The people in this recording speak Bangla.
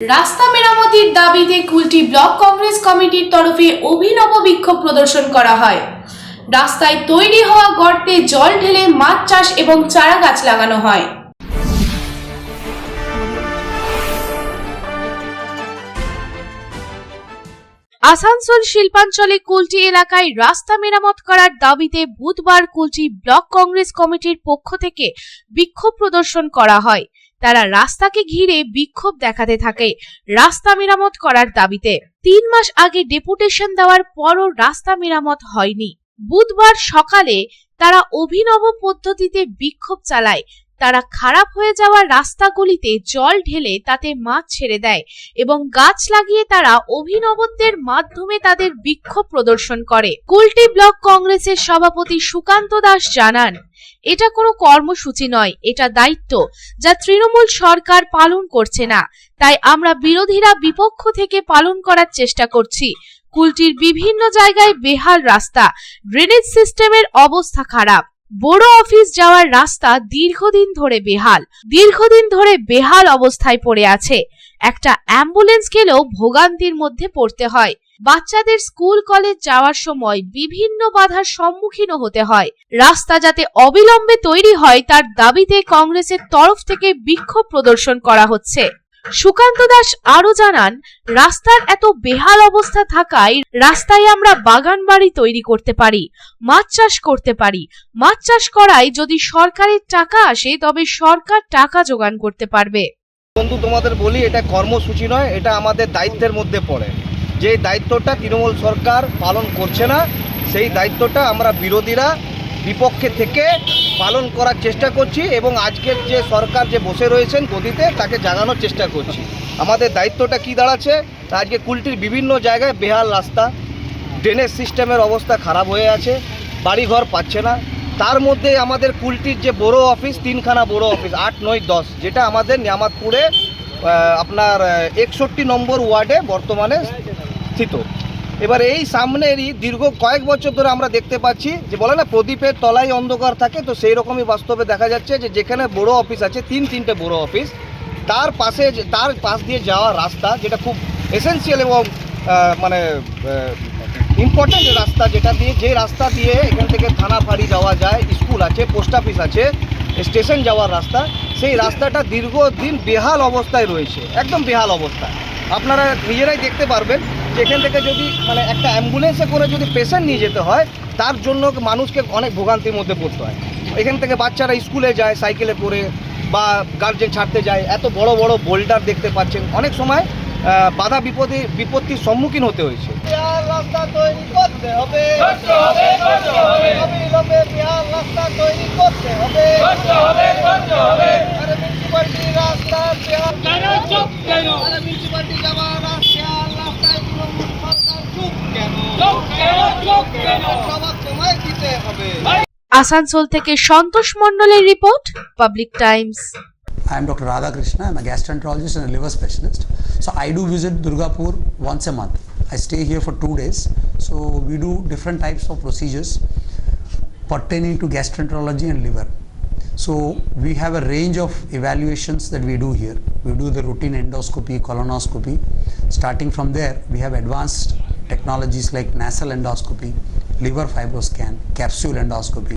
রাস্তা মেরামতির দাবিতে কুলটি ব্লক কংগ্রেস কমিটির তরফে অভিনব বিক্ষোভ প্রদর্শন করা হয়। রাস্তায় তৈরি হওয়া গর্তে জল ঢেলে মাছ চাষ এবং চারা গাছ লাগানো হয়। আসানসোল শিল্পাঞ্চলে কুলটি এলাকায় রাস্তা মেরামত করার দাবিতে বুধবার কুলটি ব্লক কংগ্রেস কমিটির পক্ষ থেকে বিক্ষোভ প্রদর্শন করা হয়। তারা রাস্তাকে ঘিরে বিক্ষোভ দেখাতে থাকে। রাস্তা মেরামত করার দাবিতে তিন মাস আগে ডেপুটেশন দেওয়ার পরও রাস্তা মেরামত হয়নি। বুধবার সকালে তারা অভিনব পদ্ধতিতে বিক্ষোভ চালায়। তারা খারাপ হয়ে যাওয়া রাস্তাগুলিতে জল ঢেলে তাতে মাছ ছেড়ে দেয় এবং গাছ লাগিয়ে তারা অভিনবত্বের মাধ্যমে তাদের বিক্ষোভ প্রদর্শন করে। কুলটি ব্লক কংগ্রেসের সভাপতি সুকান্ত দাস জানান এটা কোনো কর্মসূচি নয়, এটা দায়িত্ব, যা তৃণমূল সরকার পালন করছে না। তাই আমরা বিরোধীরা বিপক্ষ থেকে পালন করার চেষ্টা করছি। কুলটির বিভিন্ন জায়গায় বেহাল রাস্তা ড্রেনেজ সিস্টেমের অবস্থা খারাপ। বড় অফিস যাওয়ার রাস্তা দীর্ঘদিন ধরে বেহাল, দীর্ঘদিন ধরে বেহাল অবস্থায় পড়ে আছে। একটা অ্যাম্বুলেন্স গেলেও ভোগান্তির মধ্যে পড়তে হয়। বাচ্চাদের স্কুল, কলেজ যাওয়ার সময় বিভিন্ন বাধার সম্মুখীন হতে হয়। রাস্তা যাতে অবিলম্বে তৈরি হয়, তার দাবিতে কংগ্রেসের তরফ থেকে বিক্ষোভ প্রদর্শন করা হচ্ছে। সুকান্ত দাস আরও জানান, রাস্তার এত বেহাল অবস্থা থাকায় রাস্তায় আমরা বাগান বাড়ি তৈরি করতে পারি, মাছ চাষ করতে পারি। মাছ চাষ করায় যদি সরকারের টাকা আসে, তবে সরকার টাকা জোগান করতে পারবে। বন্ধু, তোমাদের বলি, এটা কর্মসূচি নয়, এটা আমাদের দায়িত্বের মধ্যে পড়ে। যে দায়িত্বটা তৃণমূল সরকার পালন করছে না, সেই দায়িত্বটা আমরা বিরোধীরা বিপক্ষে থেকে পালন করার চেষ্টা করছি এবং আজকের যে সরকার যে বসে রয়েছেন গদিতে, তাকে জাগানোর চেষ্টা করছি। আমাদের দায়িত্বটা কি দাঁড়াচ্ছে? আজকে কুলটির বিভিন্ন জায়গায় বেহাল রাস্তা, ড্রেনেজ সিস্টেমের অবস্থা খারাপ হয়ে আছে, বাড়িঘর পাচ্ছে না। তার মধ্যে আমাদের কুলটির যে বড় অফিস, তিনখানা বড় অফিস, আট, নয়, দশ, যেটা আমাদের নিয়ামতপুরে আপনার একষট্টি নম্বর ওয়ার্ডে বর্তমানে স্থিত এবার এই সামনেরই দীর্ঘ কয়েক বছর ধরে আমরা দেখতে পাচ্ছি যে বলে না, প্রদীপের তলায় অন্ধকার থাকে, তো সেই রকমই বাস্তবে দেখা যাচ্ছে যে যেখানে বড় অফিস আছে, তিন তিনটে বড় অফিস, তার পাশে তার পাশ দিয়ে যাওয়া রাস্তা যেটা খুব এসেন্সিয়াল এবং মানে ইম্পর্টেন্ট রাস্তা যেটা দিয়ে, যে রাস্তা দিয়ে এখান থেকে থানা ফাঁড়ি যাওয়া যায়, স্কুল আছে, পোস্ট অফিস আছে, স্টেশন যাওয়ার রাস্তা, সেই রাস্তাটা দীর্ঘদিন বেহাল অবস্থায় রয়েছে, একদম বেহাল অবস্থা। আপনারা নিজেরাই দেখতে পারবেন যে এখান থেকে যদি মানে একটা অ্যাম্বুলেন্সে করে যদি পেশেন্ট নিয়ে যেতে হয় তার জন্য মানুষকে অনেক ভোগান্তির মধ্যে পড়তে হয়। এখান থেকে বাচ্চারা স্কুলে যায় সাইকেলে করে বা গার্জেন ছাড়তে যায় এত বড় বড় বোল্ডার দেখতে পাচ্ছেন। অনেক সময় বাধা বিপদে বিপত্তির সম্মুখীন হতে হয়েছে। রাস্তা তৈরি করতে হবে। রাস্তা তৈরি করতে হবে। আরে মিউনিসিপালিটি রাস্তা বিহার আরে মিউনিসিপালিটি যাওয়ার রাস্তা আসানসোল থেকে সন্তোষ মণ্ডলের report Public Times I am Dr. Radhakrishna. I'm a gastroenterologist and a liver specialist. So I do visit Durgapur once a month. I stay here for two days. So we do different types of procedures pertaining to gastroenterology and liver. So we have a range of evaluations that we do here. We do the routine endoscopy, colonoscopy. Starting from there, we have advanced technologies like nasal endoscopy, liver fibroscan, capsule endoscopy.